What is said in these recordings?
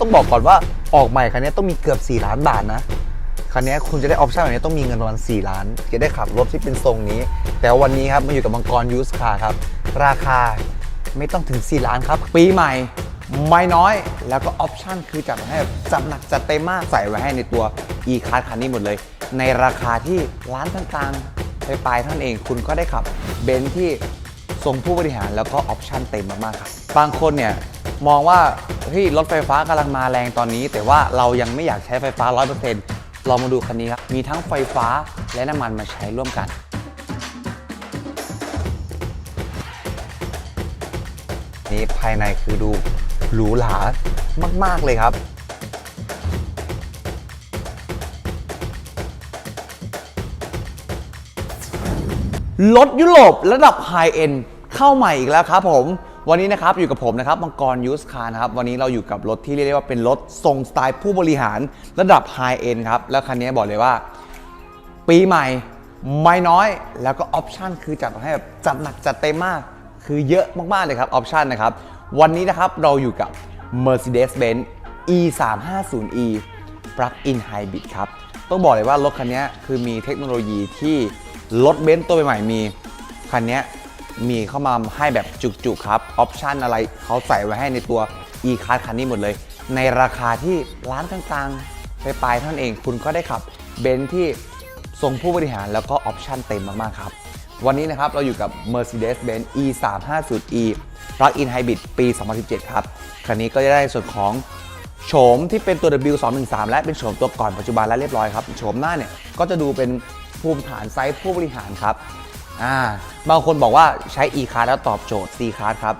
ต้องบอกก่อนว่าออกใหม่คันนี้ต้องมีเกือบ 4 ล้านบาทนะ คันนี้คุณจะได้ออปชั่นแบบนี้ต้องมีเงินประมาณ 4 ล้าน จะได้ขับรถที่เป็นทรงนี้ แต่วันนี้ครับมาอยู่กับมังกรยูสคาร์ครับ ราคาไม่ต้องถึง 4 ล้านครับ ปีใหม่ไม่น้อย แล้วก็ออปชั่นคือจัดมาให้จัดหนักจัดเต็มมากใส่ไว้ให้ในตัว e c a r คันนี้หมดเลย ในราคาที่ล้านกลางๆไปปลายๆท่านั้นเองคุณก็ได้ขับเบนซ์ที่ทรงผู้บริหารแล้วก็ออปชั่นเต็มมากๆครับบางคนเนี่ย มองว่าเฮ้ยรถไฟฟ้ากำลังมาแรงตอนนี้ แต่ว่าเรายังไม่อยากใช้ไฟฟ้า 100%ลองมาดูคันนี้ครับ มีทั้งไฟฟ้าและน้ำมันมาใช้ร่วมกันนี่ภายในคือดูหรูหรามาก ๆ เลยครับ รถยุโรประดับไฮเอ็นเข้าใหม่อีกแล้วครับผม วันนี้นะครับอยู่กับผมนะครับมังกรยูสคาร์นะครับวันนี้เราอยู่กับรถที่เรียกได้ว่าเป็นรถทรงสไตล์ผู้บริหารระดับไฮเอ็นครับแล้วคันนี้บอกเลยว่า ปีใหม่ไม่น้อย แล้วก็ออปชันคือจัดมาให้แบบจัดหนักจัดเต็มมาก คือเยอะมากๆเลยครับออปชันนะครับวันนี้นะครับเราอยู่กับ Mercedes-Benz E 3 5 0 E Plug-in Hybrid ครับต้องบอกเลยว่ารถคันนี้คือมีเทคโนโลยีที่รถเบนซ์ตัวใหม่ๆมีคันนี้ มีเข้ามาให้แบบจุกๆครับ ออปชันอะไรเขาใส่ไว้ให้ในตัว e c a r คันนี้หมดเลย ในราคาที่ร้านกลางๆไปปลายเท่านั้นเอง คุณก็ได้ขับเบนซ์ที่ทรงผู้บริหารแล้วก็ออปชันเต็มมากๆครับ วันนี้นะครับเราอยู่กับ Mercedes-Benz E 3 5 0 E Plug-in Hybrid ปี 2017 ครับ คันนี้ก็จะได้ส่วนของโฉมที่เป็นตัว W213 และเป็นโฉมตัวก่อนปัจจุบันและเรียบร้อยครับ โฉมหน้าเนี่ยก็จะดูเป็นภูมิฐานไซส์ผู้บริหารครับ อ่าบางคนบอกว่าใช้ e-card แล้วตอบโจทย์ c-card ครับ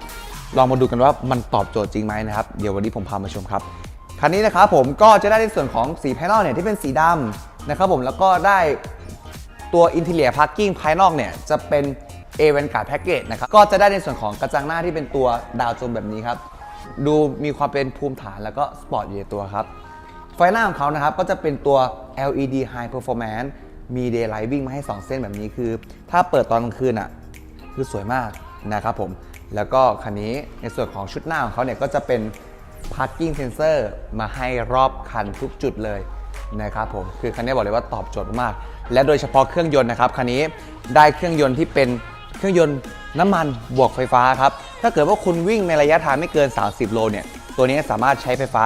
ลองมาดูกันว่ามันตอบโจทย์จริงไหมนะครับ เดี๋ยววันนี้ผมพามาชมครับ คันนี้นะครับผมก็จะได้ในส่วนของสีภายนอกเนี่ยที่เป็นสีดำนะครับผมแล้วก็ได้ตัว Interior Parking ภายนอกเนี่ยจะเป็น a v a n g u a r d Package นะครับก็จะได้ในส่วนของกระจังหน้าที่เป็นตัวดาวโจมแบบนี้ครับ ดูมีความเป็นภูมิฐานแล้วก็สปอร์ตอยู่ในตัวครับไฟหน้าของเขานะครับก็จะเป็นตัว LED High Performance มี Daylight วิ่งมาให้ 2 เส้นแบบนี้คือ ถ้าเปิดตอนกลางคืนอะคือสวยมากนะครับผมแล้วก็คันนี้ในส่วนของชุดหน้าของเขาเนี่ยก็จะเป็น Parking Sensor มาให้รอบคันทุกจุดเลยนะครับผมคือคันนี้บอกเลยว่าตอบโจทย์มาก และโดยเฉพาะเครื่องยนต์นะครับคันนี้ได้เครื่องยนต์ที่เป็นเครื่องยนต์น้ำมันบวกไฟฟ้าครับถ้าเกิดว่าคุณวิ่งในระยะทางไม่เกิน 30 โลเนี่ยตัวนี้สามารถใช้ไฟฟ้า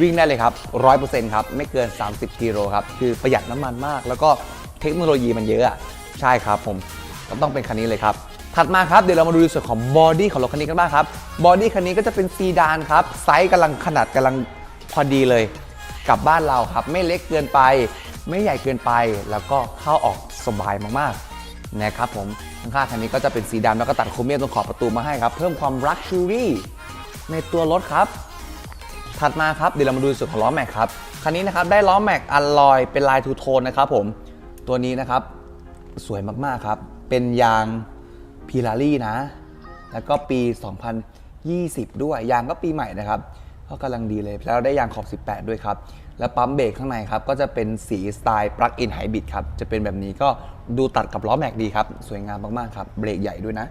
วิ่งได้เลยครับ 100%ครับ ไม่เกิน 30 กิโลครับ คือประหยัดน้ำมันมาก แล้วก็เทคโนโลยีมันเยอะอะใช่ครับผมก็ต้องเป็นคันนี้เลยครับ ถัดมาครับ เดี๋ยวเรามาดูในส่วนของบอดี้ของรถคันนี้กันบ้างครับ บอดี้คันนี้ก็จะเป็นซีดานครับ ไซส์กำลังขนาดกำลังพอดีเลย กับบ้านเราครับ ไม่เล็กเกินไป ไม่ใหญ่เกินไป แล้วก็เข้าออกสบายมากๆนะครับผมข้างคันนี้ก็จะเป็นสีดำแล้วก็ตัดโครเมียมตรงขอบประตูมาให้ครับ เพิ่มความรักชูรี่ในตัวรถครับ ถัดมาครับเดี๋ยวเรามาดูส่วนของล้อแม็กครับคันนี้นะครับได้ล้อแม็กอัลลอยเป็นลายทูโทนนะครับผมตัวนี้นะครับสวยมากๆครับ เป็นยางพิลารี่นะ แล้วก็ปี 2020 ด้วย ยางก็ปีใหม่นะครับ ก็กำลังดีเลย แล้วได้ยางขอบ 18 ด้วยครับ แล้วปั๊มเบรกข้างในครับ ก็จะเป็นสีสไตล์ Plug-in Hybrid ครับ จะเป็นแบบนี้ก็ดูตัดกับล้อแม็กดีครับ สวยงามมากๆครับ เบรกใหญ่ด้วยนะ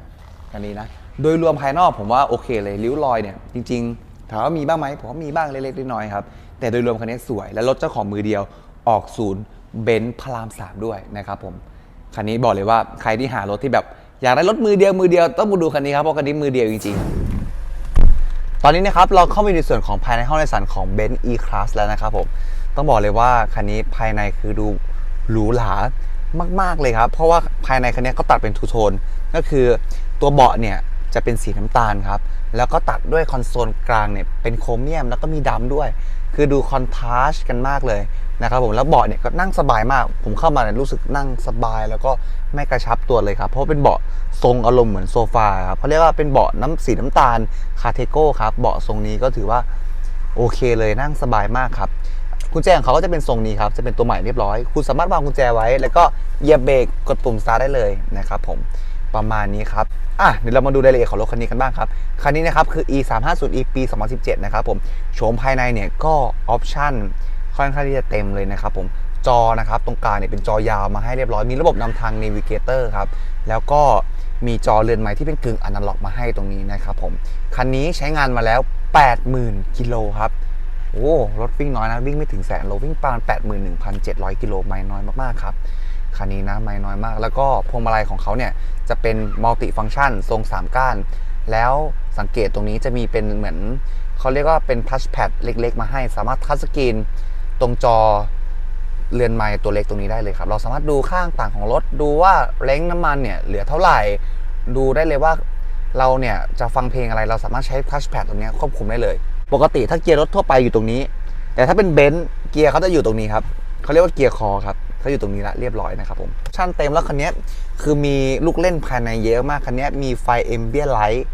คันนี้นะ โดยรวมภายนอกผมว่าโอเคเลยริ้วรอยเนี่ยจริง ๆ ถามว่ามีบ้างไหมผมว่ามีบ้างเล็กๆน้อยๆครับ แต่โดยรวมคันนี้สวย และรถเจ้าของมือเดียวออกศูนย์เบนซ์พระรามสามด้วยนะครับผมคันนี้บอกเลยว่าใครที่หารถที่แบบอยากได้รถมือเดียวมือเดียวต้องมาดูคันนี้ครับเพราะคันนี้มือเดียวจริงๆ ตอนนี้นะครับเราเข้าไปในส่วนของภายในห้องโดยสารของ Benz E-Class แล้วนะครับผมต้องบอกเลยว่าคันนี้ภายในคือดูหรูหรามาก ๆเลยครับ เพราะว่าภายในคันนี้เขาตัดเป็นทูโทนก็คือตัวเบาะเนี่ย จะเป็นสีน้ำตาลครับ แล้วก็ตัดด้วยคอนโซลกลางเนี่ยเป็นโครเมียมแล้วก็มีดำด้วย คือดูคอนทราสต์กันมากเลยนะครับผมแล้วเบาะเนี่ยก็นั่งสบายมาก ผมเข้ามาเนี่ยรู้สึกนั่งสบายแล้วก็ไม่กระชับตัวเลยครับ เพราะเป็นเบาะทรงอารมณ์เหมือนโซฟาครับเขาเรียกว่าเป็นเบาะน้ำสีน้ำตาลคาเทโก้ครับเบาะทรงนี้ก็ถือว่าโอเคเลยนั่งสบายมากครับกุญแจของเขาก็จะเป็นทรงนี้ครับ จะเป็นตัวใหม่เรียบร้อย คุณสามารถวางกุญแจไว้ แล้วก็เหยียบเบรกกดปุ่มสตาร์ทได้เลยนะครับผมประมาณนี้ครับ อะเดี๋ยวเรามาดูรายละเอียดของรถคันนี้กันบ้างครับ คันนี้นะครับคือ e 3 5 0 e ปี 2017 นะครับผมโฉมภายในเนี่ยก็ออปชั่นค่อนข้างที่จะเต็มเลยนะครับผมจอนะครับตรงกลางเนี่ยเป็นจอยาวมาให้เรียบร้อยมีระบบนำทาง Navigator ครับแล้วก็มีจอเรือนไม้ที่เป็นกึ่งอนาล็อกมาให้ตรงนี้นะครับผมคันนี้ใช้งานมาแล้ว 80,000กิโลครับโอ้รถวิ่งน้อยนะวิ่งไม่ถึงแสนโลวิ่งประมาณ81,700กิโลไมล์น้อยมากๆครับ คันนี้นะไมล์น้อยมาก แล้วก็พวงมาลัยของเขาเนี่ยจะเป็นมัลติฟัง c t ชันทรง 3 ก้าน แล้วสังเกตตรงนี้จะมีเป็นเหมือนเขาเรียกว่าเป็นทัชแพดเล็ก ๆ มาให้สามารถทัชสกรีนตรงจอเรือนไม้ตัวเล็กตรงนี้ได้เลยครับ เราสามารถดูข้างต่างของรถดูว่าเล้งน้ำมันเนี่ยเหลือเท่าไหร่ ดูได้เลยว่าเราเนี่ยจะฟังเพลงอะไรเราสามารถใช้ทัชแพดตรงนี้ควบคุมได้เลย ปกติถ้าเกียร์รถทั่วไปอยู่ตรงนี้ แต่ถ้าเป็นเบนซ์เกียร์เขาจะอยู่ตรงนี้ครับเขาเรียกว่าเกียร์คอครับ เขาอยู่ตรงนี้ละเรียบร้อยนะครับผมชั้นเต็มแล้วคันนี้คือมีลูกเล่นภายในเยอะมากคันนี้มีไฟเอมเบียไลท์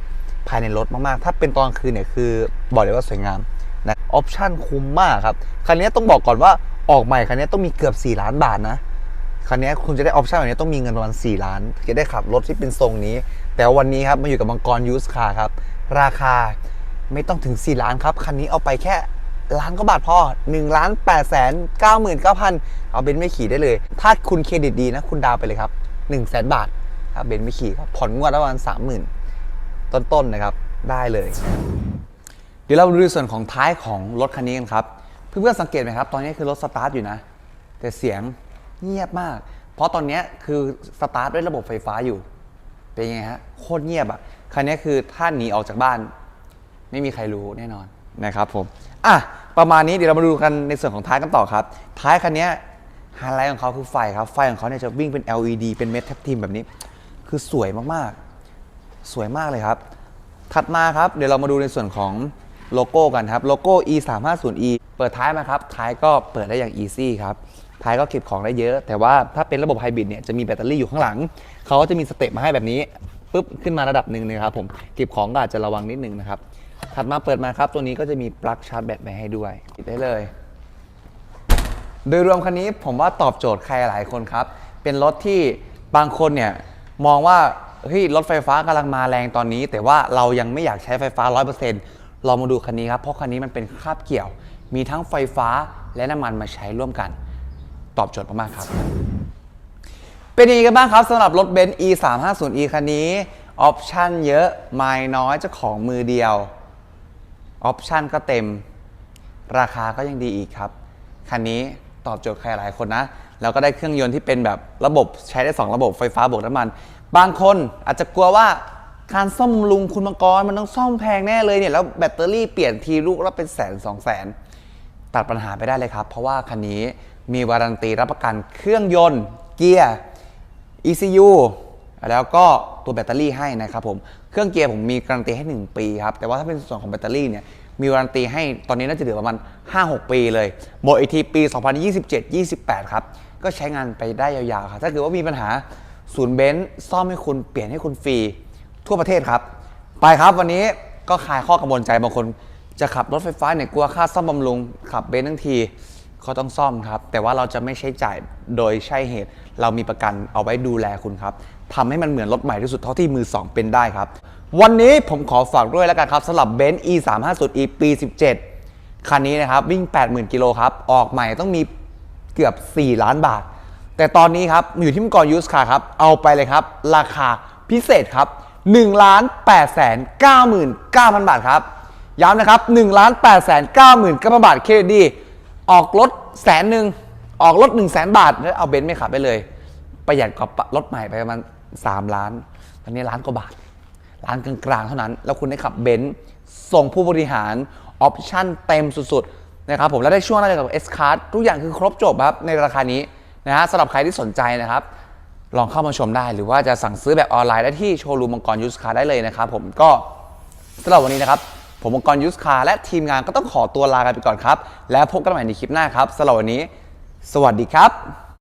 ภายในรถมากๆ ถ้าเป็นตอนคืนเนี่ยคือบอกเลยว่าสวยงามนะออปชั่นคุ้มมากครับคันนี้ต้องบอกก่อนว่าออกใหม่คันนี้ต้องมีเกือบ 4 ล้านบาทนะคันนี้คุณจะได้ออปชั่นแบบนี้ต้องมีเงินประมาณ4ล้านจะได้ขับรถที่เป็นทรงนี้ แต่วันนี้ครับมาอยู่กับมังกรยูสคาร์ครับราคาไม่ต้องถึง 4 ล้านครับคันนี้เอาไปแค่ ล้านก็บาทพอ1ล้าน8แสน9 9 0 0 0 เอาเบนซ์ไม่ขี่ได้เลย ถ้าคุณเครดิตดีนะ คุณดาวไปเลยครับ1 0 0 0 0แสนบาทถ้าเบนซ์ไม่ขี่ครับผ่อนงวดละประมาณ30,000ต้นๆนะครับ ได้เลย เดี๋ยวเราดูส่วนของท้ายของรถคันนี้กันครับ เพื่อนๆสังเกตไหมครับ ตอนนี้คือรถสตาร์ทอยู่นะ แต่เสียงเงียบมาก เพราะตอนนี้คือสตาร์ทด้วยระบบไฟฟ้าอยู่ เป็นไงฮะ โคตรเงียบอะ่ะ คันนี้คือถ้าหนีออกจากบ้าน ไม่มีใครรู้แน่นอน นะครับผมอะประมาณนี้เดี๋ยวเรามาดูกันในส่วนของท้ายกันต่อครับ ท้ายคันนี้ไฮไลท์ของเขาคือไฟครับ ไฟของเขาเนี่ยจะวิ่งเป็น LED เป็นเม็ดแทบทิมแบบนี้ คือสวยมากๆ สวยมากเลยครับ ถัดมาครับเดี๋ยวเรามาดูในส่วนของโลโก้กันครับ โลโก้ e 3 5 0 e เปิดท้ายมาครับ ท้ายก็เปิดได้อย่าง easy ครับ ท้ายก็เก็บของได้เยอะ แต่ว่าถ้าเป็นระบบไฮบริดเนี่ยจะมีแบตเตอรี่อยู่ข้างหลัง เขาก็จะมีสเต็ปมาให้แบบนี้ปุ๊บขึ้นมาระดับหนึ่งนะครับผม เก็บของก็อาจจะระวังนิดนึงนะครับ ถัดมาเปิดมาครับ ตัวนี้ก็จะมีปลั๊กชาร์จแบตมาให้ด้วยปิดได้เลย โดยรวมคันนี้ผมว่าตอบโจทย์ใครหลายคนครับ เป็นรถที่บางคนเนี่ยมองว่าเฮ้ยรถไฟฟ้ากำลังมาแรงตอนนี้ แต่ว่าเรายังไม่อยากใช้ไฟฟ้า 100%ลองมาดูคันนี้ครับ เพราะคันนี้มันเป็นคาบเกี่ยว มีทั้งไฟฟ้าและน้ำมันมาใช้ร่วมกัน ตอบโจทย์มากๆครับ เป็นยังไงกันบ้างครับสำหรับรถเบนซ์ e 3 5 0 e คันนี้ ออปชั่นเยอะ ไม่น้อยเจ้าของมือเดียว ออปชันก็เต็ม ราคาก็ยังดีอีกครับ คันนี้ตอบโจทย์ใครหลายคนนะ แล้วก็ได้เครื่องยนต์ที่เป็นแบบระบบใช้ได้ 2 ระบบไฟฟ้าบวกน้ำมัน บางคนอาจจะกลัวว่าการซ่อมบำรุงคุณมังกรมันต้องซ่อมแพงแน่เลยเนี่ยแล้วแบตเตอรี่เปลี่ยนทีลูกละเป็นแสนสองแสนตัดปัญหาไปได้เลยครับ เพราะว่าคันนี้มีวารันตีรับประกันเครื่องยนต์ เกียร์ ECU แล้วก็ตัวแบตเตอรี่ให้นะครับผม เครื่องเกียร์ผมมีการันตีให้ 1 ปีครับ แต่ว่าถ้าเป็นส่วนของแบตเตอรี่เนี่ย มีวารันตีให้ตอนนี้น่าจะเหลือประมาณ 5-6 ปีเลย หมดอีกทีปี 2027-28 ครับ ก็ใช้งานไปได้ยาวๆครับ ถ้าเกิดว่ามีปัญหาศูนย์เบนซ์ซ่อมให้คุณเปลี่ยนให้คุณฟรีทั่วประเทศครับ ไปครับวันนี้ก็คลายข้อกังวลใจบางคนจะขับรถไฟฟ้าเนี่ยกลัวค่าซ่อมบำรุงขับเบนซ์ทั้งทีเขาต้องซ่อมครับ แต่ว่าเราจะไม่ใช้จ่ายโดยใช่เหตุ เรามีประกันเอาไว้ดูแลคุณครับ ทำให้มันเหมือนรถใหม่ที่สุดเท่าที่มือ 2 เป็นได้ครับ วันนี้ผมขอฝากด้วยแล้วกันครับสำหรับเบนซ์ e 3 5 0 e ปี 17 คันนี้นะครับ วิ่ง 80,000 กิโลครับ ออกใหม่ต้องมีเกือบ 4 ล้านบาท แต่ตอนนี้ครับ อยู่ที่มังกรยูสคาครับ เอาไปเลยครับ ราคาพิเศษครับ1ล้าน8แสน99,000บาทครับ ย้ำนะครับ1ล้าน8แสน99,000 บาทเครดิตออกรถแสนหนึ่งออกรถ1 0 0 0 0แสนบาทแล้วเอาเบนซ์ไม่ขับไปเลย ประหยัดกว่ารถใหม่ไปประมาณ 3 ล้าน ตอนนี้ล้านกว่าบาทร้านกลางๆเท่านั้น แล้วคุณได้ขับเบนซ์ส่งผู้บริหารออปชั่นเต็มสุดๆนะครับผมแล้วได้ช่วงอะไรกับ S Card ทุกอย่างคือครบจบครับในราคานี้นะฮะสำหรับใครที่สนใจนะครับ ลองเข้ามาชมได้ หรือว่าจะสั่งซื้อแบบออนไลน์ได้ที่โชว์รูมมังกรยูสคาร์ได้เลยนะครับผมก็สำหรับวันนี้นะครับผมมังกรยูสคาร์และทีมงานก็ต้องขอตัวลากันไปก่อนครับ แล้วพบกันใหม่ในคลิปหน้าครับสำหรับวันนี้ สวัสดีครับ